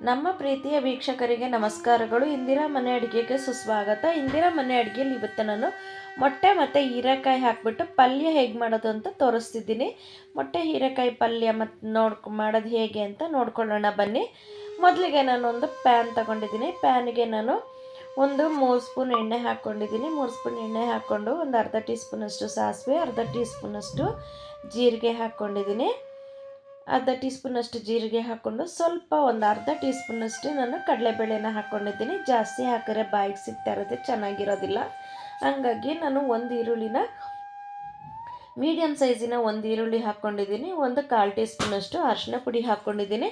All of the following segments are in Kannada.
ನಮ್ಮ ಪ್ರೀತಿಯ ವೀಕ್ಷಕರಿಗೆ ನಮಸ್ಕಾರಗಳು. ಇಂದಿರಾ ಮನೆ ಅಡುಗೆಗೆ ಸುಸ್ವಾಗತ. ಇಂದಿರಾ ಮನೆ ಅಡುಗೆಯಲ್ಲಿ ಇವತ್ತು ನಾನು ಮೊಟ್ಟೆ ಮತ್ತು ಹೀರೆಕಾಯಿ ಹಾಕಿಬಿಟ್ಟು ಪಲ್ಯ ಹೇಗೆ ಮಾಡೋದು ಅಂತ ತೋರಿಸ್ತಿದ್ದೀನಿ. ಮೊಟ್ಟೆ, ಹೀರೆಕಾಯಿ ಪಲ್ಯ ಮತ್ತು ನೋಡ್ಕೊ ಮಾಡೋದು ಹೇಗೆ ಅಂತ ನೋಡ್ಕೊಳ್ಳೋಣ ಬನ್ನಿ. ಮೊದಲಿಗೆ ನಾನು ಒಂದು ಪ್ಯಾನ್ ತಗೊಂಡಿದ್ದೀನಿ. ಪ್ಯಾನ್ಗೆ ನಾನು ಒಂದು ಮೂರು ಸ್ಪೂನ್ ಎಣ್ಣೆ ಹಾಕ್ಕೊಂಡಿದ್ದೀನಿ. ಮೂರು ಸ್ಪೂನ್ ಎಣ್ಣೆ ಹಾಕ್ಕೊಂಡು ಒಂದು ಅರ್ಧ ಟೀ ಸ್ಪೂನಷ್ಟು ಸಾಸಿವೆ, ಅರ್ಧ ಟೀ ಸ್ಪೂನಷ್ಟು ಜೀರಿಗೆ ಹಾಕ್ಕೊಂಡಿದ್ದೀನಿ. ಅರ್ಧ ಟೀ ಸ್ಪೂನಷ್ಟು ಜೀರಿಗೆ ಹಾಕ್ಕೊಂಡು ಸ್ವಲ್ಪ ಒಂದು ಅರ್ಧ ಟೀ ಸ್ಪೂನಷ್ಟು ನಾನು ಕಡಲೆಬೇಳೆನ ಹಾಕ್ಕೊಂಡಿದ್ದೀನಿ. ಜಾಸ್ತಿ ಹಾಕಿದ್ರೆ ಬಾಯಿಗೆ ಸಿಗ್ತಾ ಇರೋದು ಚೆನ್ನಾಗಿರೋದಿಲ್ಲ. ಹಾಗಾಗಿ ನಾನು ಒಂದು ಈರುಳ್ಳಿನ ಮೀಡಿಯಮ್ ಸೈಜಿನ ಒಂದು ಈರುಳ್ಳಿ ಹಾಕ್ಕೊಂಡಿದ್ದೀನಿ. ಒಂದು ಕಾಲು ಟೀ ಸ್ಪೂನಷ್ಟು ಅರಿಶಿನ ಪುಡಿ ಹಾಕ್ಕೊಂಡಿದ್ದೀನಿ.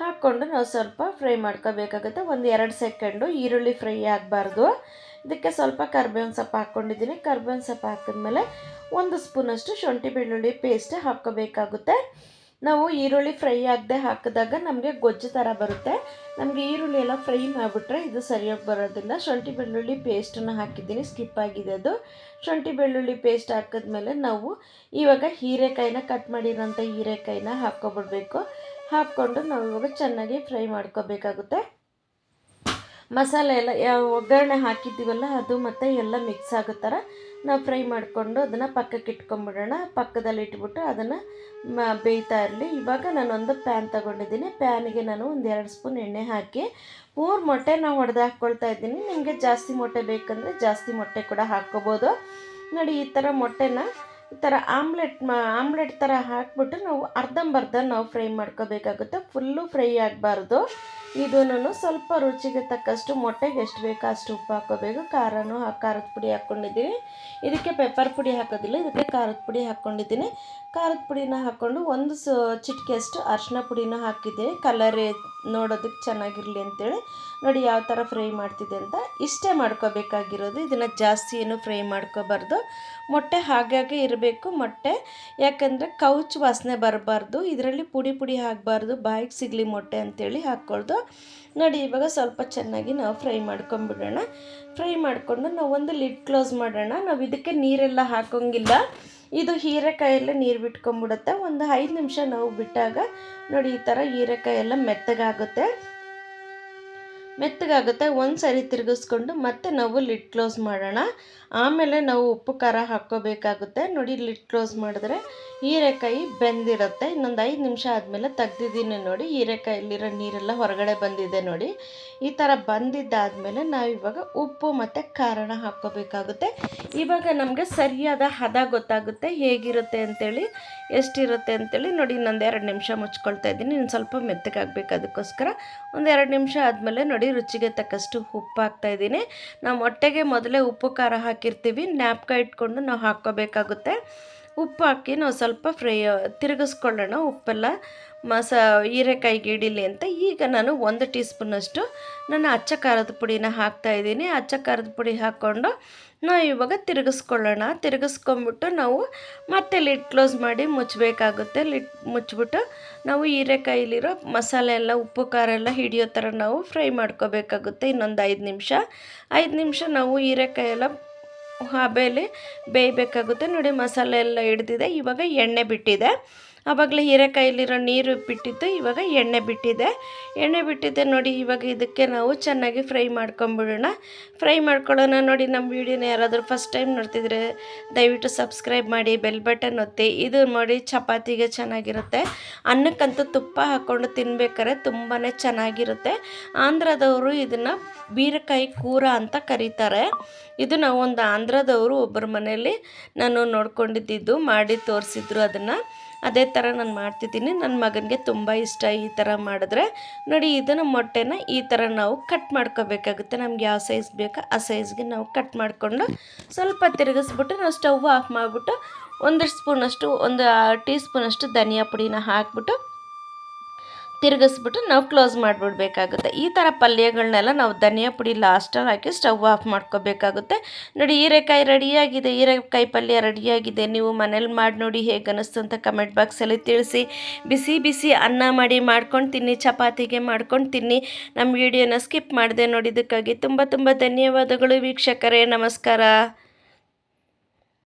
ಹಾಕ್ಕೊಂಡು ನಾವು ಸ್ವಲ್ಪ ಫ್ರೈ ಮಾಡ್ಕೋಬೇಕಾಗುತ್ತೆ. ಒಂದು ಎರಡು ಸೆಕೆಂಡು ಈರುಳ್ಳಿ ಫ್ರೈ ಆಗಬಾರ್ದು. ಇದಕ್ಕೆ ಸ್ವಲ್ಪ ಕರ್ಬೇವಿನ ಸೊಪ್ಪು ಹಾಕ್ಕೊಂಡಿದ್ದೀನಿ. ಕರ್ಬೇವಿನ ಸೊಪ್ಪು ಹಾಕಿದ್ಮೇಲೆ ಒಂದು ಸ್ಪೂನಷ್ಟು ಶುಂಠಿ ಬೆಳ್ಳುಳ್ಳಿ ಪೇಸ್ಟ್ ಹಾಕ್ಕೋಬೇಕಾಗುತ್ತೆ. ನಾವು ಈರುಳ್ಳಿ ಫ್ರೈ ಆಗದೆ ಹಾಕಿದಾಗ ನಮಗೆ ಗೊಜ್ಜು ಥರ ಬರುತ್ತೆ. ನಮಗೆ ಈರುಳ್ಳಿ ಎಲ್ಲ ಫ್ರೈ ಮಾಡಿಬಿಟ್ರೆ ಇದು ಸರಿಯಾಗಿ ಬರೋದಿಲ್ಲ. ಶುಂಠಿ ಬೆಳ್ಳುಳ್ಳಿ ಪೇಸ್ಟನ್ನು ಹಾಕಿದ್ದೀನಿ. ಸ್ಕಿಪ್ ಆಗಿದೆ ಅದು. ಶುಂಠಿ ಬೆಳ್ಳುಳ್ಳಿ ಪೇಸ್ಟ್ ಹಾಕಿದ್ಮೇಲೆ ನಾವು ಇವಾಗ ಹೀರೆಕಾಯಿನ ಕಟ್ ಮಾಡಿರೋಂಥ ಹೀರೆಕಾಯಿನ ಹಾಕ್ಕೊಬಿಡ್ಬೇಕು. ಹಾಕ್ಕೊಂಡು ನಾವು ಇವಾಗ ಚೆನ್ನಾಗಿ ಫ್ರೈ ಮಾಡ್ಕೋಬೇಕಾಗುತ್ತೆ. ಮಸಾಲೆ ಎಲ್ಲ ಒಗ್ಗರಣೆ ಹಾಕಿದ್ದೀವಲ್ಲ ಅದು ಮತ್ತು ಎಲ್ಲ ಮಿಕ್ಸ್ ಆಗೋ ಥರ ನಾವು ಫ್ರೈ ಮಾಡಿಕೊಂಡು ಅದನ್ನು ಪಕ್ಕಕ್ಕೆ ಇಟ್ಕೊಂಬಿಡೋಣ. ಪಕ್ಕದಲ್ಲಿ ಇಟ್ಬಿಟ್ಟು ಅದನ್ನು ಮ, ಬೇಯ್ತಾ ಇರಲಿ. ಇವಾಗ ನಾನೊಂದು ಪ್ಯಾನ್ ತಗೊಂಡಿದ್ದೀನಿ. ಪ್ಯಾನಿಗೆ ನಾನು ಒಂದು ಎರಡು ಸ್ಪೂನ್ ಎಣ್ಣೆ ಹಾಕಿ, ಮೂರು ಮೊಟ್ಟೆ ನಾವು ಒಡೆದು ಹಾಕ್ಕೊಳ್ತಾ ಇದ್ದೀನಿ. ನಿಮಗೆ ಜಾಸ್ತಿ ಮೊಟ್ಟೆ ಬೇಕಂದರೆ ಜಾಸ್ತಿ ಮೊಟ್ಟೆ ಕೂಡ ಹಾಕ್ಕೋಬೋದು. ನೋಡಿ, ಈ ಥರ ಮೊಟ್ಟೆನ ಈ ಥರ ಆಮ್ಲೆಟ್ ಮಾ, ಆಮ್ಲೆಟ್ ಥರ ಹಾಕ್ಬಿಟ್ಟು ನಾವು ಅರ್ಧಂಬರ್ಧ ನಾವು ಫ್ರೈ ಮಾಡ್ಕೋಬೇಕಾಗುತ್ತೆ. ಫುಲ್ಲು ಫ್ರೈ ಆಗಬಾರ್ದು. ಇದನ್ನು ಸ್ವಲ್ಪ ರುಚಿಗೆ ತಕ್ಕಷ್ಟು ಮೊಟ್ಟೆಗೆ ಎಷ್ಟು ಬೇಕೋ ಅಷ್ಟು ಉಪ್ಪು ಹಾಕ್ಕೋಬೇಕು. ಖಾರನೂ ಖಾರದ ಪುಡಿ ಹಾಕ್ಕೊಂಡಿದ್ದೀನಿ. ಇದಕ್ಕೆ ಪೆಪ್ಪರ್ ಪುಡಿ ಹಾಕೋದಿಲ್ಲ. ಇದಕ್ಕೆ ಖಾರದ ಪುಡಿ ಹಾಕ್ಕೊಂಡಿದ್ದೀನಿ. ಖಾರದ ಪುಡಿನ ಹಾಕ್ಕೊಂಡು ಒಂದು ಸ ಚಿಟಿಕೆಯಷ್ಟು ಅರಿಶಿನ ಪುಡಿನ ಹಾಕಿದ್ದೀನಿ. ಕಲರ್ ನೋಡೋದಕ್ಕೆ ಚೆನ್ನಾಗಿರಲಿ ಅಂತೇಳಿ. ನೋಡಿ ಯಾವ ಥರ ಫ್ರೈ ಮಾಡ್ತಿದೆ ಅಂತ. ಇಷ್ಟೇ ಮಾಡ್ಕೋಬೇಕಾಗಿರೋದು. ಇದನ್ನು ಜಾಸ್ತಿ ಏನು ಫ್ರೈ ಮಾಡ್ಕೋಬಾರ್ದು. ಮೊಟ್ಟೆ ಹಾಗಾಗಿ ಇರಬೇಕು, ಮೊಟ್ಟೆ. ಯಾಕಂದರೆ ಕೌಚ್ ವಾಸನೆ ಬರಬಾರ್ದು. ಇದರಲ್ಲಿ ಪುಡಿ ಪುಡಿ ಹಾಕಬಾರ್ದು, ಬಾಯಿಗೆ ಸಿಗಲಿ ಮೊಟ್ಟೆ ಅಂತೇಳಿ ಹಾಕ್ಕೊಳ್ದು. ನೋಡಿ, ಇವಾಗ ಸ್ವಲ್ಪ ಚೆನ್ನಾಗಿ ನಾವು ಫ್ರೈ ಮಾಡ್ಕೊಂಬಿಡೋಣ. ಫ್ರೈ ಮಾಡಿಕೊಂಡು ನಾವು ಒಂದು ಲಿಡ್ ಕ್ಲೋಸ್ ಮಾಡೋಣ. ನಾವು ಇದಕ್ಕೆ ನೀರೆಲ್ಲ ಹಾಕೋಂಗಿಲ್ಲ. ಇದು ಹೀರೆಕಾಯೆಲ್ಲ ನೀರು ಬಿಟ್ಕೊಂಬಿಡುತ್ತೆ. ಒಂದು ಐದು ನಿಮಿಷ ನಾವು ಬಿಟ್ಟಾಗ ನೋಡಿ, ಈ ಥರ ಹೀರೆಕಾಯಿ ಎಲ್ಲ ಮೆತ್ತಗಾಗುತ್ತೆ. ಮೆತ್ತಗಾಗುತ್ತೆ. ಒಂದು ಸರಿ ತಿರುಗಿಸ್ಕೊಂಡು ಮತ್ತೆ ನಾವು ಲಿಡ್ ಕ್ಲೋಸ್ ಮಾಡೋಣ. ಆಮೇಲೆ ನಾವು ಉಪ್ಪು ಖಾರ ಹಾಕ್ಕೋಬೇಕಾಗುತ್ತೆ. ನೋಡಿ ಲಿಡ್ ಕ್ಲೋಸ್ ಮಾಡಿದ್ರೆ ಹೀರೆಕಾಯಿ ಬೆಂದಿರುತ್ತೆ. ಇನ್ನೊಂದು ಐದು ನಿಮಿಷ ಆದಮೇಲೆ ತೆಗ್ದಿದ್ದೀನಿ ನೋಡಿ. ಹೀರೆಕಾಯಲ್ಲಿರೋ ನೀರೆಲ್ಲ ಹೊರಗಡೆ ಬಂದಿದೆ ನೋಡಿ. ಈ ಥರ ಬಂದಿದ್ದಾದಮೇಲೆ ನಾವು ಇವಾಗ ಉಪ್ಪು ಮತ್ತು ಖಾರನ ಹಾಕ್ಕೋಬೇಕಾಗುತ್ತೆ. ಇವಾಗ ನಮಗೆ ಸರಿಯಾದ ಹದ ಗೊತ್ತಾಗುತ್ತೆ. ಹೇಗಿರುತ್ತೆ ಅಂತೇಳಿ, ಎಷ್ಟಿರುತ್ತೆ ಅಂತೇಳಿ ನೋಡಿ ಇನ್ನೊಂದು ಎರಡು ನಿಮಿಷ ಮುಚ್ಕೊಳ್ತಾ ಇದ್ದೀನಿ. ಇನ್ನು ಸ್ವಲ್ಪ ಮೆತ್ತಗಾಗಬೇಕು ಅದಕ್ಕೋಸ್ಕರ. ಒಂದು ಎರಡು ನಿಮಿಷ ಆದಮೇಲೆ ನೋಡಿ ರುಚಿಗೆ ತಕ್ಕಷ್ಟು ಉಪ್ಪು ಹಾಕ್ತಾಯಿದ್ದೀನಿ ನಾವು ಮೊಟ್ಟೆಗೆ ಮೊದಲೇ ಉಪ್ಪು ಖಾರ ಹಾಕಿರ್ತೀವಿ. ನ್ಯಾಪ್ಕ ಇಟ್ಕೊಂಡು ನಾವು ಹಾಕ್ಕೋಬೇಕಾಗುತ್ತೆ. ಉಪ್ಪು ಹಾಕಿ ನಾವು ಸ್ವಲ್ಪ ಫ್ರೈ, ತಿರುಗಿಸ್ಕೊಳ್ಳೋಣ ಉಪ್ಪೆಲ್ಲ. ಮಸ ಹೀರೆಕಾಯಿಗೆ ಹಿಡಿಲಿ ಅಂತ. ಈಗ ನಾನು ಒಂದು ಟೀ ಸ್ಪೂನಷ್ಟು ನಾನು ಅಚ್ಚ ಖಾರದ ಪುಡಿನ ಹಾಕ್ತಾಯಿದ್ದೀನಿ ಅಚ್ಚ ಖಾರದ ಪುಡಿ ಹಾಕ್ಕೊಂಡು ನಾವು ಇವಾಗ ತಿರುಗಿಸ್ಕೊಳ್ಳೋಣ. ತಿರುಗಿಸ್ಕೊಂಬಿಟ್ಟು ನಾವು ಮತ್ತೆ ಲಿಡ್ ಕ್ಲೋಸ್ ಮಾಡಿ ಮುಚ್ಚಬೇಕಾಗುತ್ತೆ. ಲಿಡ್ ಮುಚ್ಚಿಬಿಟ್ಟು ನಾವು ಹೀರೆಕಾಯಿಲಿರೋ ಮಸಾಲೆ ಎಲ್ಲ, ಉಪ್ಪು, ಖಾರ ಎಲ್ಲ ಹಿಡಿಯೋ ಥರ ನಾವು ಫ್ರೈ ಮಾಡ್ಕೋಬೇಕಾಗುತ್ತೆ ಇನ್ನೊಂದು ಐದು ನಿಮಿಷ. ಐದು ನಿಮಿಷ ನಾವು ಹೀರೆಕಾಯಿ ಎಲ್ಲ ಹಬೆಯಲ್ಲಿ ಬೇಯಬೇಕಾಗುತ್ತೆ. ನೋಡಿ ಮಸಾಲೆ ಎಲ್ಲ ಹಿಡ್ದಿದೆ. ಇವಾಗ ಎಣ್ಣೆ ಬಿಟ್ಟಿದೆ. ಆವಾಗಲೇ ಹೀರೆಕಾಯಲ್ಲಿರೋ ನೀರು ಬಿಟ್ಟಿತ್ತು, ಇವಾಗ ಎಣ್ಣೆ ಬಿಟ್ಟಿದೆ. ಎಣ್ಣೆ ಬಿಟ್ಟಿದೆ ನೋಡಿ, ಇವಾಗ ಇದಕ್ಕೆ ನಾವು ಚೆನ್ನಾಗಿ ಫ್ರೈ ಮಾಡ್ಕೊಂಬಿಡೋಣ. ಫ್ರೈ ಮಾಡ್ಕೊಳ್ಳೋಣ ನೋಡಿ, ನಮ್ಮ ವೀಡಿಯೋನ ಯಾರಾದರೂ ಫಸ್ಟ್ ಟೈಮ್ ನೋಡ್ತಿದ್ರೆ ದಯವಿಟ್ಟು ಸಬ್ಸ್ಕ್ರೈಬ್ ಮಾಡಿ, ಬೆಲ್ ಬಟನ್ ಒತ್ತಿ, ಇದು ನೋಡಿ ಚಪಾತಿಗೆ ಚೆನ್ನಾಗಿರುತ್ತೆ. ಅನ್ನಕ್ಕಂತೂ ತುಪ್ಪ ಹಾಕ್ಕೊಂಡು ತಿನ್ಬೇಕಾದ್ರೆ ತುಂಬಾ ಚೆನ್ನಾಗಿರುತ್ತೆ. ಆಂಧ್ರದವರು ಇದನ್ನು ಬೀರಕಾಯಿ ಕೂರ ಅಂತ ಕರೀತಾರೆ. ಇದು ನಾವು ಒಂದು ಆಂಧ್ರದವರು ಒಬ್ಬರ ಮನೆಯಲ್ಲಿ ನಾನು ನೋಡ್ಕೊಂಡಿದ್ದು, ಮಾಡಿ ತೋರಿಸಿದ್ರು ಅದನ್ನು. ಅದೇ ಥರ ನಾನು ಮಾಡ್ತಿದ್ದೀನಿ. ನನ್ನ ಮಗನಿಗೆ ತುಂಬ ಇಷ್ಟ ಈ ಥರ ಮಾಡಿದ್ರೆ. ನೋಡಿ, ಇದನ್ನು ಮೊಟ್ಟೆನ ಈ ಥರ ನಾವು ಕಟ್ ಮಾಡ್ಕೋಬೇಕಾಗುತ್ತೆ. ನಮ್ಗೆ ಯಾವ ಸೈಜ್ ಬೇಕೋ ಆ ಸೈಜ್ಗೆ ನಾವು ಕಟ್ ಮಾಡಿಕೊಂಡು ಸ್ವಲ್ಪ ತಿರುಗಿಸ್ಬಿಟ್ಟು ನಾವು ಸ್ಟವ್ ಆಫ್ ಮಾಡಿಬಿಟ್ಟು ಒಂದಷ್ಟು ಸ್ಪೂನಷ್ಟು, ಒಂದು ಟೀ ಸ್ಪೂನಷ್ಟು ಧನಿಯಾ ಪುಡಿನ ಹಾಕ್ಬಿಟ್ಟು ತಿರುಗಿಸ್ಬಿಟ್ಟು ನಾವು ಕ್ಲೋಸ್ ಮಾಡಿಬಿಡ್ಬೇಕಾಗುತ್ತೆ. ಈ ಥರ ಪಲ್ಯಗಳನ್ನೆಲ್ಲ ನಾವು ಧನಿಯಾ ಪುಡಿ ಲಾಸ್ಟಲ್ಲಿ ಹಾಕಿ ಸ್ಟವ್ ಆಫ್ ಮಾಡ್ಕೋಬೇಕಾಗುತ್ತೆ. ನೋಡಿ, ಹೀರೆಕಾಯಿ ರೆಡಿಯಾಗಿದೆ. ಹೀರೆಕಾಯಿ ಪಲ್ಯ ರೆಡಿಯಾಗಿದೆ. ನೀವು ಮನೇಲಿ ಮಾಡಿ ನೋಡಿ ಹೇಗೆ ಅನ್ನಿಸ್ತು ಅಂತ ಕಮೆಂಟ್ ಬಾಕ್ಸಲ್ಲಿ ತಿಳಿಸಿ. ಬಿಸಿ ಬಿಸಿ ಅನ್ನ ಮಾಡಿ ಮಾಡ್ಕೊಂಡು ತಿನ್ನಿ, ಚಪಾತಿಗೆ ಮಾಡ್ಕೊಂಡು ತಿನ್ನಿ. ನಮ್ಮ ವಿಡಿಯೋನ ಸ್ಕಿಪ್ ಮಾಡಿದೆ ನೋಡಿದ್ದಕ್ಕಾಗಿ ತುಂಬ ತುಂಬ ಧನ್ಯವಾದಗಳು ವೀಕ್ಷಕರೇ. ನಮಸ್ಕಾರ.